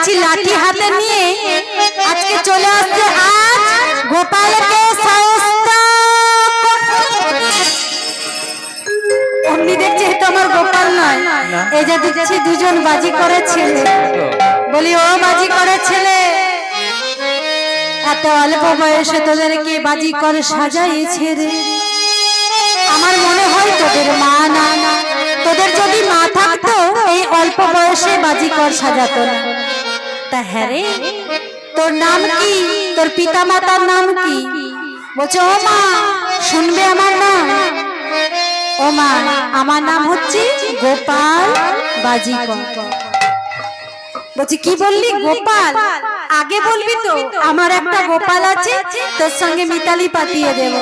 যাচ্ছি লাঠি হাতে নিয়ে আজকে চলে আসছে আজ গোপালকে অমনি দেখছি এটা আমার গোপাল নয়। এই যে দেখছি দুজন বাজি করে ছেলে। বলি ও বাজি করে ছেলে এত অল্প বয়সে তোদেরকে বাজি করে সাজাইছে রে। আমার মনে হয় তোদের মা না। তোদের যদি মা থাকতো এই অল্প বয়সে বাজি কর সাজাতো না। তা হ্যাঁ রে তোর নাম কি তোর পিতা মাতার নাম কি বলছে ও মা শুনবে আমার নাম। ও মা আমার নাম হচ্ছে গোপাল বাজিকর। বলছি, কি বললি গোপাল? আগে বলবি তো, আমার একটা গোপাল আছে, তোর সঙ্গে মিতালি পাতিয়ে দেব।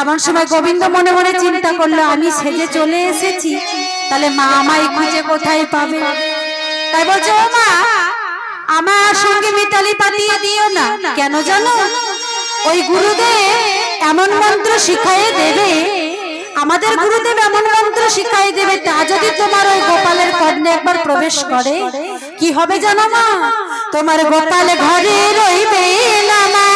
এমন সময় গোবিন্দ মনে মনে চিন্তা করল, আমি সেজে চলে এসেছি, তাহলে মা আমায় খুঁজে কোথায় পাবে? তাই বলছে, ও মা, আমার সঙ্গে মিতালি পাতিয়ে দিও না। কেন জানো? ওই গুরুদেব এমন মন্ত্র শিখাইয়ে দেবে, আমাদের গুরুদেব এমন মন্ত্র শিখাই দেবে, তা যদি তোমার ওই গোপালের কর্ণে একবার প্রবেশ করে, কি হবে জানো মা? তোমার গোপাল ঘরে রইবে না মা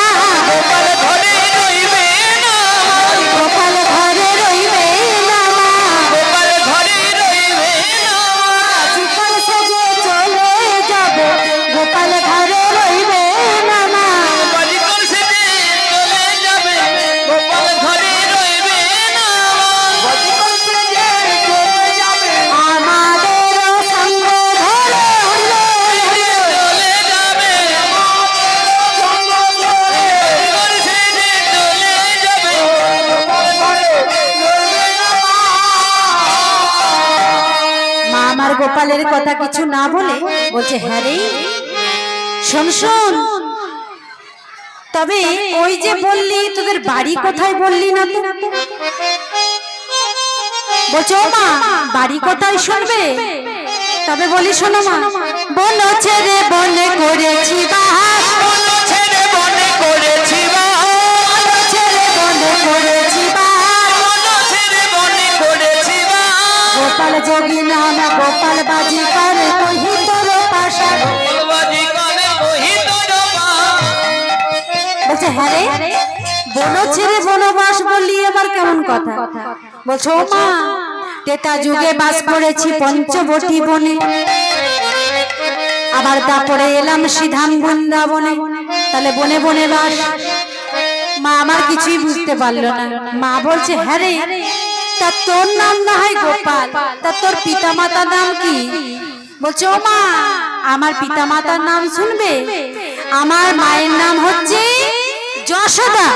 গোপালের কথা কিছু না বলে বলছে হ্যাঁ রে শোন শোন। তবে ওই যে বললি তোদের বাড়ি কোথায় বললি না তো? বলছো "ও মা বাড়ি কোথায় শুনবে? তবে বলি শোনো মা বলো ছেড়ে বলে করেছি বাস ছেড়ে মনে করেছি বাস ছেড়ে বলে করেছি গোপাল যোগী নাম গোপাল বাজি করে কহি তোর পাশা। বলছে হ্যাঁ বনো ছেড়ে বনবাস বললি এবার কেমন কথা? বলছো "ও মা তেতা যুগে বাস করেছি পঞ্চবটি বনে। আবার তারপরে এলাম সিধাম বৃন্দাবনে। তাহলে বনে বনে বাস। মা আমার কিছুই বুঝতে পারল না। মা বলছে হ্যাঁ রে তা তোর নাম না হয় গোপাল। তা তোর পিতা মাতার নাম কি? বলছে ও মা আমার পিতা মাতার নাম শুনবে? আমার মায়ের নাম হচ্ছে যশোদা।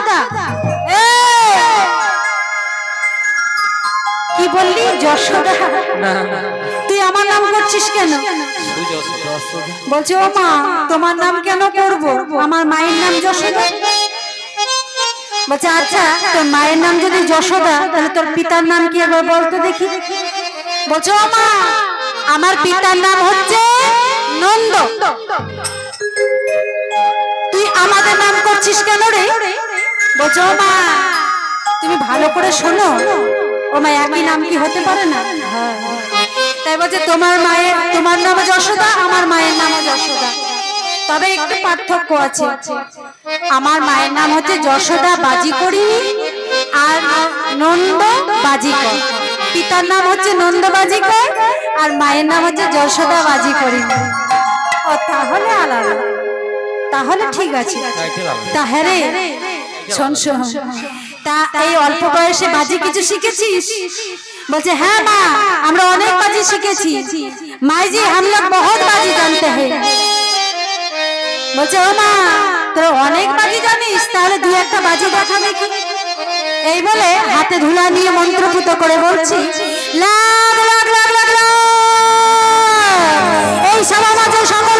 কি বললি যশোদা? তুই আমার নাম করছিস কেন? বলছে ও মা তোমার নাম কেন করব? আমার মায়ের নাম যশোদা? বলছে আচ্ছা তোর মায়ের নাম যদি যশোদা, তাহলে তোর পিতার নাম কি একবার বলতো দেখি? বলছে মা আমার পিতার নাম হচ্ছে নন্দ। তুই আমাদের নাম করছিস কেন রে? বলছে মা তুমি ভালো করে শোনো। ও মা একই নাম কি হতে পারে না? তাই বলছে, তোমার মায়ের, তোমার নাম যশোদা, আমার মায়ের নাম যশোদা। তবে একটু পার্থক্য আছে। আমার মায়ের নাম হচ্ছে যশোদা বাজি করি আর নন্দ বাজিকর। পিতার নাম হচ্ছে নন্দ বাজিকর আর মায়ের নাম হচ্ছে যশোদা বাজি করি ও তাহলে আলাদা। তাহলে ঠিক আছে। তাহলে শোন শোন। তা এই অল্প বয়সে বাজি কিছু শিখেছিস? বলছে হ্যাঁ মা আমরা অনেক বাজি শিখেছি। মাইজি আমরা বহুত বাজি জানতে হ্যাঁ। বলছে ও মা তোর অনেক বাজি জানিস, তাহলে দু একটা বাজি দেখা দেখি এই বলে হাতে ধুলা নিয়ে মন্ত্রপুত করে বলছি, লাগ লাগ লাগ লাগ। এই সবার মাঝে সকলকে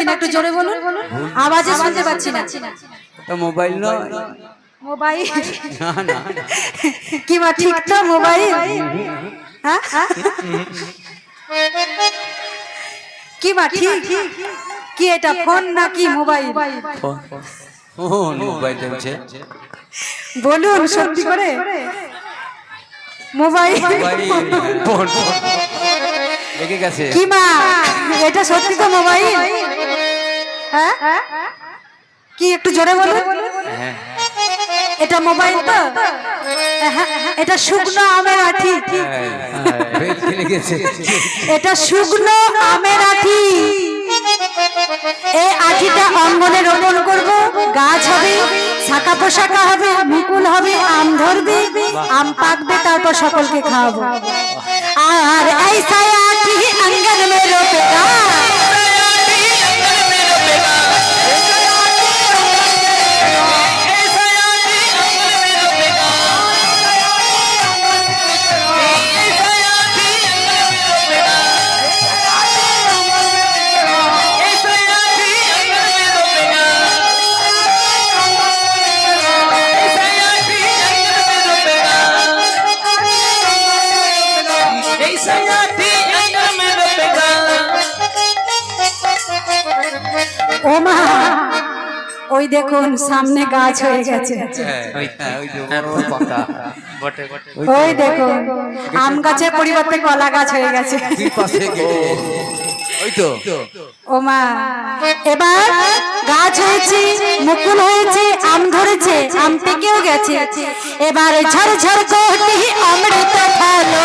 পাচ্ছি না একটু জোরে বলুন। আওয়াজে শুনতে পাচ্ছি না। তো মোবাইল নয় মোবাইল না। না কি মা ঠিক তো মোবাইল? হ্যাঁ? কি মা ঠিক? কি এটা ফোন না কি মোবাইল? ফোন। মোবাইল দেখছে বলুন সত্যি করে। মোবাইল। ফোন লেগে গেছে। কি মা এটা সত্যি তো মোবাইল। হ্যাঁ? কি একটু জোরে বলুন? হ্যাঁ। এটা মোবাইল তো? হ্যাঁ, এটা শুকনো আমের আঠি। হ্যাঁ, এটা শুকনো আমের আঠি। এই আঠিটা অঙ্গনে রোপণ করব। গাছ হবে শাখা পোশাকা হবে মুকুল হবে আম ধরবে আম পাকবে তারপর সকলকে খাওয়াবো। আর এই আঠি অঙ্গন মে রোপেগা ও মা ওই দেখুন, সামনে গাছ হয়ে গেছে। ওই দেখুন, আম গাছের পরিবর্তে কলা গাছ হয়ে গেছে। দুই পাশে গেছে ওই তো ও মা এবার গাছ হয়েছে, মুকুল হয়েছে, আম ধরেছে, আম পেকেও গেছে। এবার ঝড় কোটি অমৃত ফলো।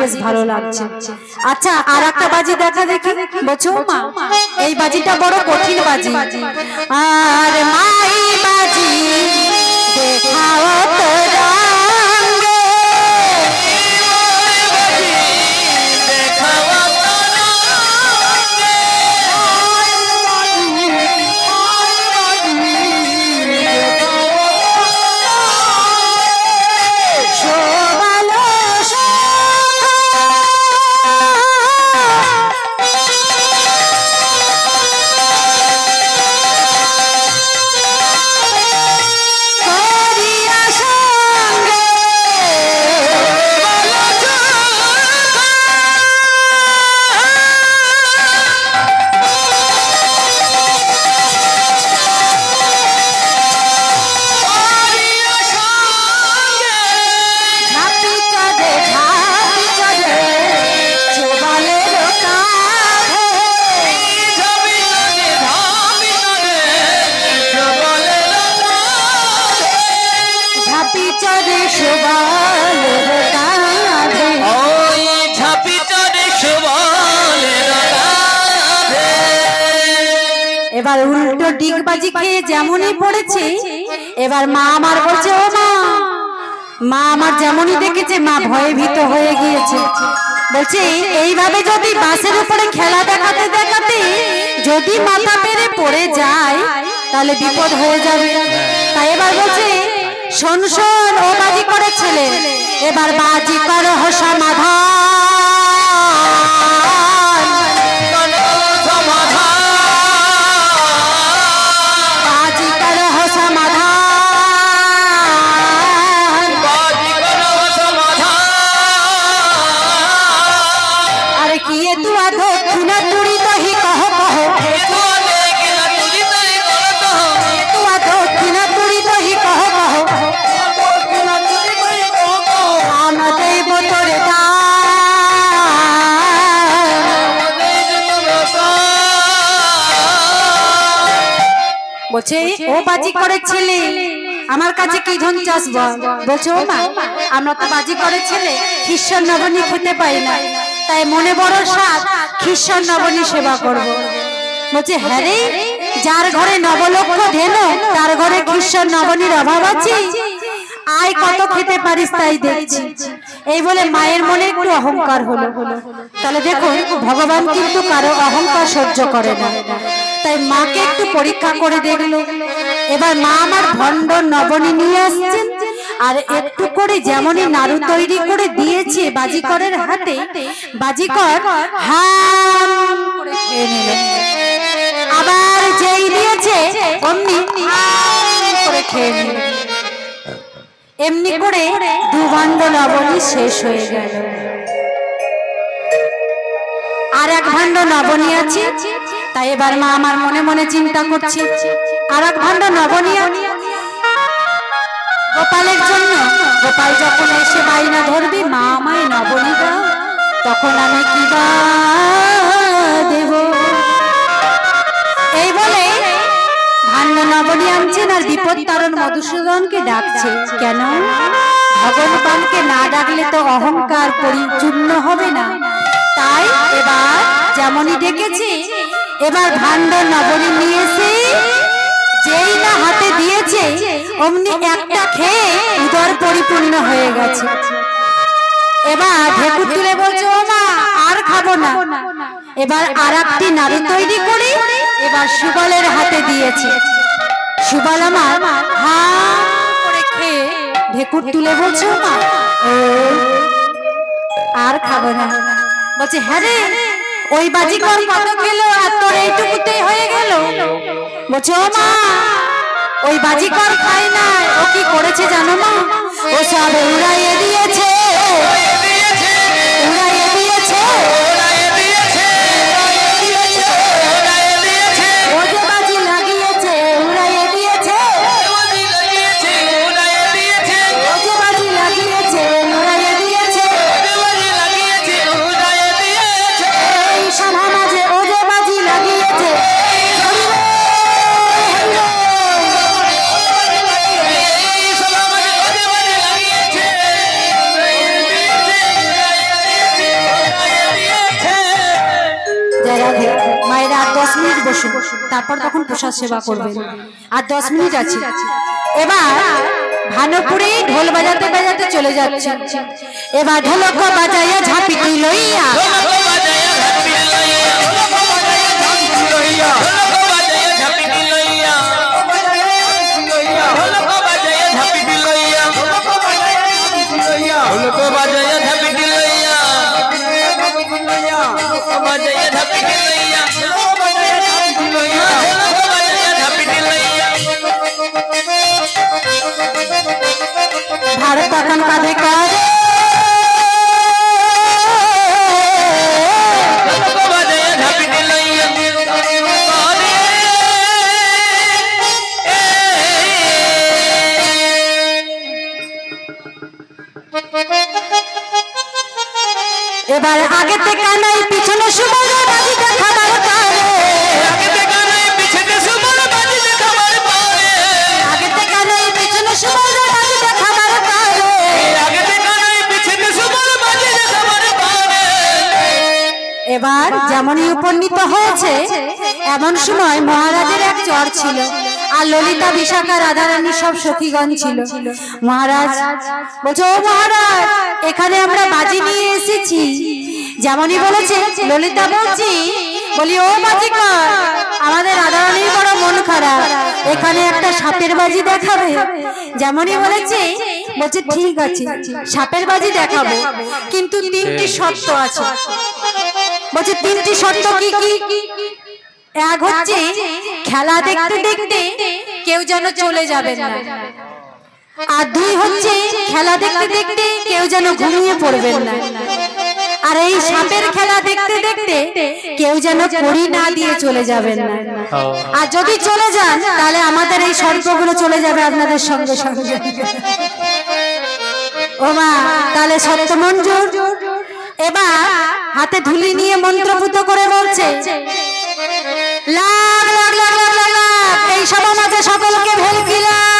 বেশ ভালো লাগছে। আচ্ছা আর একটা বাজি দেখা দেখি। বলছো মা এই বাজিটা বড় কঠিন বাজি। আর মাই যেমনই পড়েছে, এবার মা আমার বলছে, ও মা মা আমার যেমনই দেখেছে, মা ভয়ে ভীত হয়ে গিয়েছে। বলছে, এইভাবে যদি বাসের উপরে খেলা দেখাতে দেখাতে যদি মাথা পেরে পড়ে যায়, তাহলে বিপদ হয়ে যাবে। তাই এবার বলছে, শোন শোন, ও বাজি করে ছেলে, এবার বাজি করো সমাধান বলছে ও বাজি করে ছেলে আমার কাছে কি ধন চাষ বলছে ও মা আমরা তো বাজি করে ছেলে খ্রিস্টান নবনী খেতে পাই না। তাই মনে বড় সাত খ্রিস্টান নবনী সেবা করব। বলছে হ্যাঁ রে যার ঘরে নবলক্ষ ধেনু তার ঘরে খ্রিস্টান নবনীর অভাব আছে। আয় কত খেতে পারিস তাই দেখছি। এই বলে মায়ের মনে একটু অহংকার হলো। তাহলে দেখুন ভগবান কিন্তু কারও অহংকার সহ্য করে না। তাই মাকে একটু পরীক্ষা করে দেখল। এবার মা আমার ভণ্ড নবনী নিয়ে আসছেন আর একটু করে যেমনই নাড়ু তৈরি করে দিয়েছে বাজিকরের হাতে, বাজিকর হাম আবার যেই দিয়েছে, অমনি করে খেয়ে নিল। এমনি করে দু ভাণ্ড নবনী শেষ হয়ে গেল। আর এক ভাণ্ড নবনী আছে তাই এবার মা আমার মনে মনে চিন্তা করছে। আর এক ভাণ্ড নবনী গোপালের জন্য গোপাল যখন এসে বাইনা ধরবে মা আমায় নবনী দাও তখন আমি কি বা দেব? নবনী আনছেন আর বিপদ তারণ মধুসূদনকে ডাকছে। কেন? ভগবানকে না ডাকলে তো অহংকার পরিচূর্ণ হবে না। তাই এবার যেমনই ডেকেছে, এবার ভাণ্ড নবনী নিয়ে এসে যেই না হাতে দিয়েছে, অমনি একটা খেয়ে উদর পরিপূর্ণ হয়ে গেছে। এবার ঢেকুর তুলে বলছে, ও মা, আর খাব না। এবার আর একটি নাড়ু তৈরি করে এবার সুবলের হাতে দিয়েছে। সুবল আমার হা করে খেয়ে ঢেকুর তুলে বলছে মা আর খাব না। বলছে হ্যাঁ রে ওই বাজিকর কত খেলো আর তোর এইটুকুতেই হয়ে গেল। বলছে ও মা ওই বাজিকর খায় না। ও কি করেছে জানো মা? ও সব উড়াইয়ে দিয়েছে। তারপর তখন প্রসাদ সেবা করবেন আর দশ মিনিট আছে এবার ভানুপুরে ঢোল বাজাতে বাজাতে চলে যাচ্ছে এবার ঢোলক বাজাইয়া ঝাঁপিটি লইয়া ঢোলক লইয়া ভারত এখন কাঁধে কাঁধে যেমনই উপনীত হয়েছে, এমন সময় মহারাজের এক চর ছিল আর ললিতা, বিশাখা, রাধারানী সব সখীগণ ছিল। মহারাজ বলছে, ও মহারাজ, এখানে আমরা বাজি নিয়ে এসেছি। যেমনই বলেছে, ললিতা বলছি, বলি, ও বাজিকর, আমাদের রাধারানীর বড় মন খারাপ, এখানে একটা সাপের বাজি দেখাবে। যেমনই বলেছে, বলছে, ঠিক আছে, সাপের বাজি দেখাবো, কিন্তু তিনটি শর্ত আছে। বলছে তিনটি শর্ত কি কি? এক হচ্ছে খেলা দেখতে দেখতে কেউ যেন চলে যাবে না। আর দুই হচ্ছে খেলা দেখতে দেখতে কেউ যেন ঘুমিয়ে পড়বেন না। আর এই সাপের খেলা দেখতে দেখতে কেউ যেন কড়ি না দিয়ে চলে যাবেন না। আর যদি চলে যান তাহলে আমাদের এই সর্পগুলো চলে যাবে আপনাদের সঙ্গে সঙ্গে। ও মা তাহলে সত্য মঞ্জুর। এবার হাতে ধুলি নিয়ে মন্ত্রপুত করে বলছে, লাভ লাভ লাভ লাভ লাভ এই সবার মাঝে সকলকে ভেলকি লাভ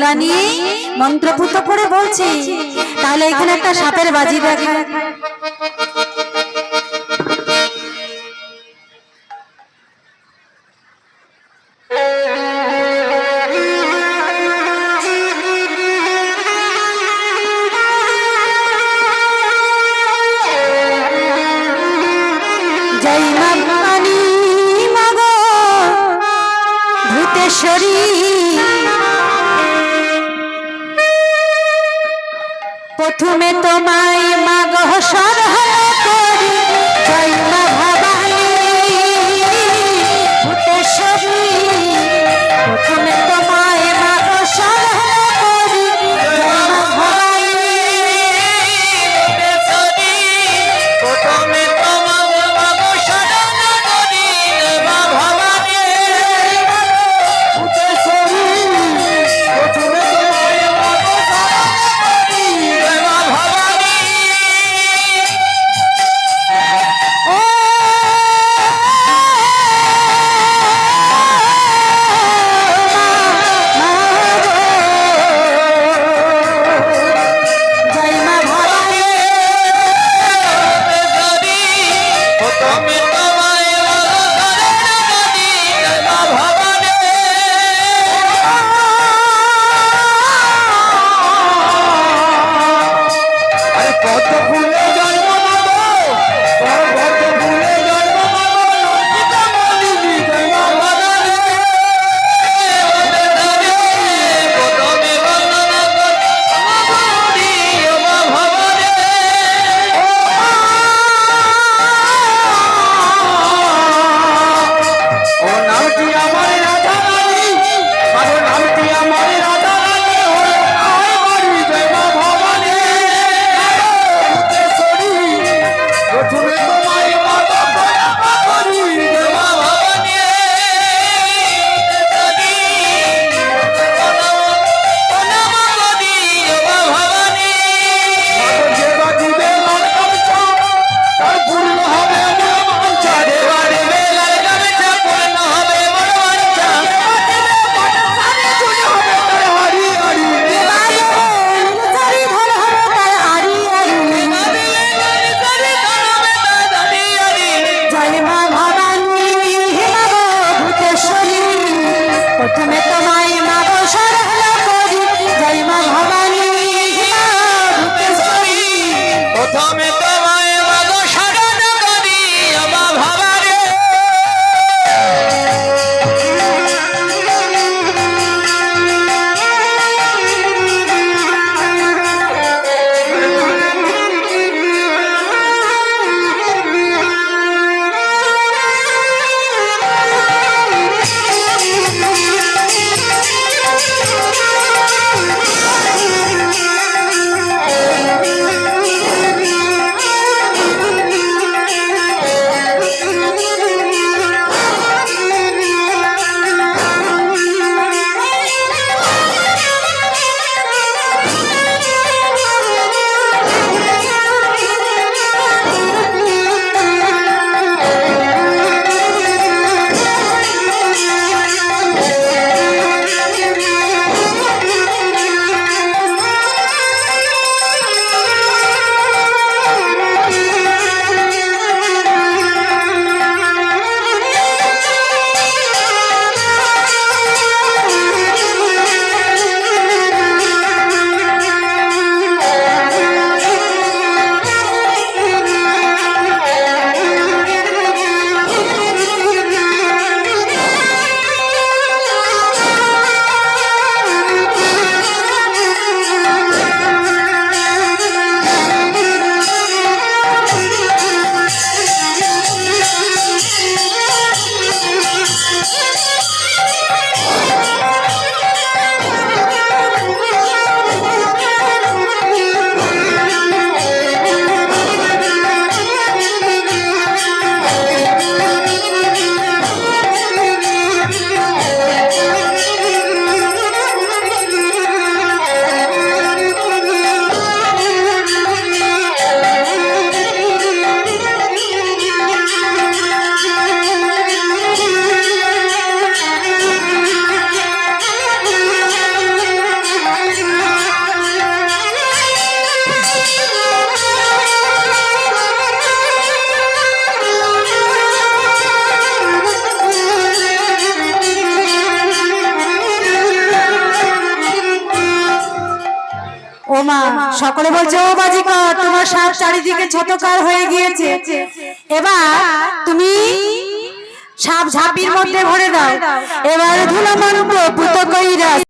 ধুলা নিয়ে মন্ত্রপুত করে বলছি তাহলে এখানে একটা সাপের বাজি দেখে। Come Amen. সকলে বলছে, ও বাজিকর, তোমার সাপ চারিদিকে ছোটকার হয়ে গিয়েছে। এবার তুমি সাপ ঝাপির মধ্যে ভরে দাও। এবার ধুলো মন্ত্র পুত কইরা